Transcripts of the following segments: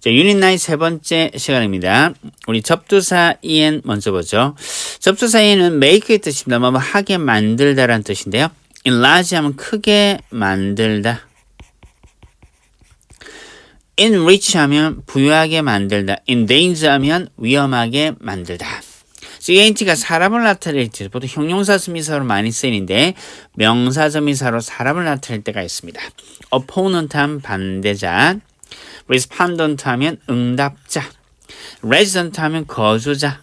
자, 유닛 9세 번째 시간입니다. 우리 접두사 en 먼저 보죠. 접두사 en은 make의 뜻입니다. 뭐, 뭐 하게 만들다라는 뜻인데요. enlarge 하면 크게 만들다. enrich 하면 부유하게 만들다. endanger 하면 위험하게 만들다. CNT가 사람을 나타낼 때 보통 형용사 수미사로 많이 쓰이는데 명사 점미사로 사람을 나타낼 때가 있습니다. opponent 하면 반대자, respondent 하면 응답자, resident 하면 거주자,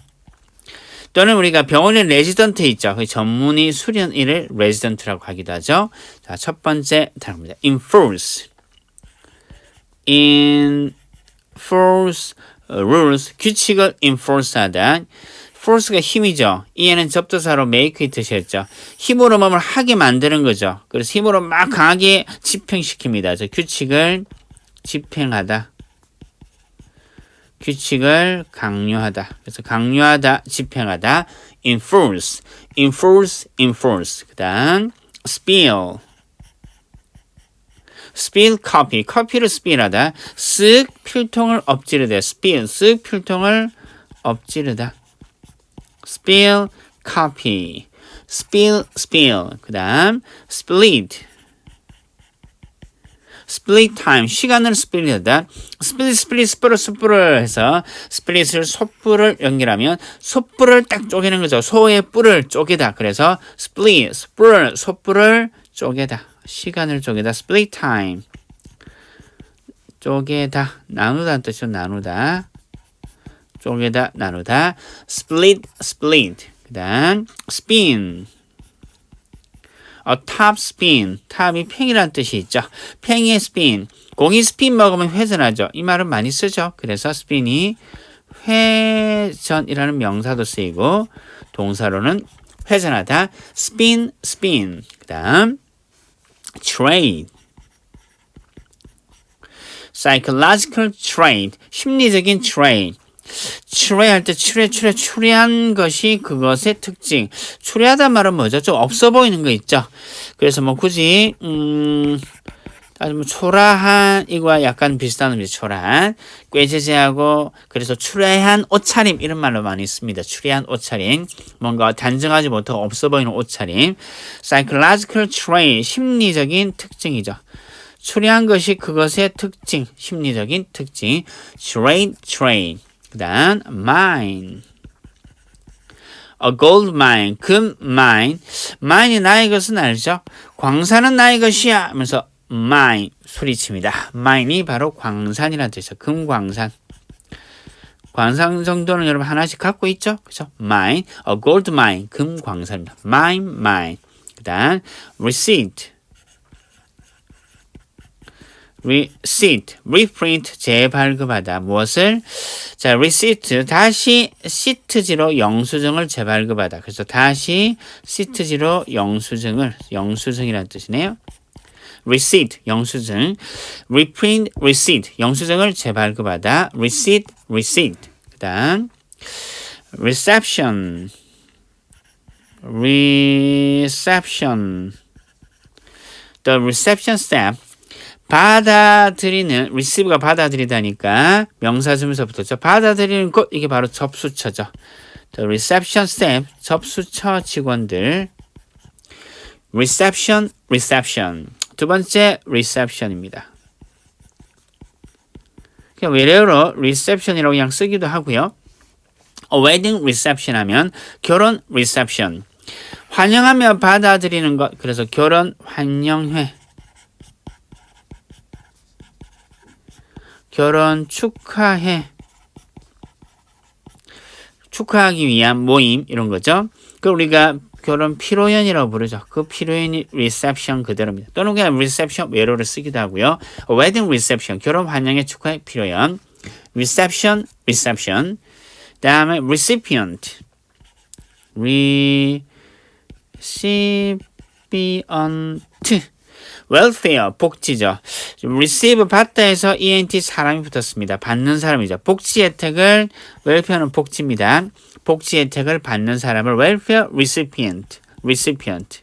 또는 우리가 병원에 레지던트 있죠. 그 전문의 수련일을 레지던트라고 하기도 하죠. 자, 첫 번째 단어입니다. enforce. enforce rules 규칙을 enforce하다. force가 힘이죠. 이에는 접두사로 make의 뜻이었죠. 힘으로 몸을 하게 만드는 거죠. 그래서 힘으로 막 강하게 집행시킵니다. 저 규칙을 집행하다. 규칙을 강요하다. 그래서 강요하다, 집행하다. enforce, enforce, enforce. 그 다음 spill. spill copy, 커피를 spill하다. 쓱 필통을 엎지르다. spill, 쓱 필통을 엎지르다. spill, copy. spill, spill. 그 다음 split. Split time 시간을 split하다 split split 스프를 스프를 해서 split을 소뿔을 연결하면 소뿔을 딱 쪼개는 거죠. 소의 뿔을 쪼개다. 그래서 split 스프를 소뿔을 쪼개다. 시간을 쪼개다. split time. 쪼개다. 나누다는 뜻이죠. 나누다. 쪼개다. 나누다. split split. 그 다음 spin 어, top spin. 탑이 팽이라는 뜻이 있죠. 팽이의 spin. 공이 스핀 먹으면 회전하죠. 이 말은 많이 쓰죠. 그래서 spin이 회전이라는 명사도 쓰이고 동사로는 회전하다. spin, spin. 그 다음 trade. psychological trade. 심리적인 trade. 추례할 때 추례 추례 추례한 것이 그것의 특징. 추례하다 말은 뭐죠? 좀 없어 보이는 거 있죠. 그래서 뭐 굳이 음 따지면 뭐 초라한 이거와 약간 비슷한 의미 초라한 꾀제제하고 그래서 추레한 옷차림 이런 말로 많이 씁니다. 추레한 옷차림 뭔가 단정하지 못하고 없어 보이는 옷차림 psychological trait 심리적인 특징이죠. 추리한 것이 그것의 특징, 심리적인 특징, trade, trade. 그 다음 mine. A gold mine 금 mine. Mine이 나의 것은 알죠? 광산은 나의 것이야 하면서 mine 소리칩니다. mine이 바로 광산이라는 뜻이죠. 금광산. 광산 정도는 여러분 하나씩 갖고 있죠? 그죠? mine a gold mine 금광산입니다. mine mine. 그 다음 receipt receipt, reprint, 재발급하다. 무엇을? 자, receipt, 다시 시트지로 영수증을 재발급하다. 그래서 다시 시트지로 영수증을, 영수증이라는 뜻이네요. receipt, 영수증. reprint, receipt, 영수증을 재발급하다. receipt, receipt. 그 다음, reception, reception. The reception staff 받아들이는 receive가 받아들이다니까 명사주면서부터 죠. 받아들이는 곳 이게 바로 접수처죠. The reception staff 접수처 직원들 reception reception 두 번째 reception입니다. 그냥 외래어로 reception이라고 그냥 쓰기도 하고요. A wedding reception 하면 결혼 reception 환영하며 받아들이는 것 그래서 결혼 환영회 결혼 축하해. 축하하기 위한 모임 이런 거죠. 그 우리가 결혼 피로연이라고 부르죠. 그 피로연이 reception 그대로입니다. 또는 그냥 reception 외로를 쓰기도 하고요. wedding reception 결혼 환영의 축하의 피로연. reception reception. 다음에 recipient. recipient. Welfare 복지죠. receive 받다에서 ent 사람이 붙었습니다. 받는 사람이죠. 복지 혜택을 welfare는 복지입니다. 복지 혜택을 받는 사람을 welfare recipient, recipient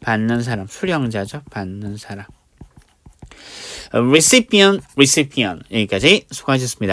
받는 사람 수령자죠. 받는 사람. recipient, recipient 여기까지 수고하셨습니다.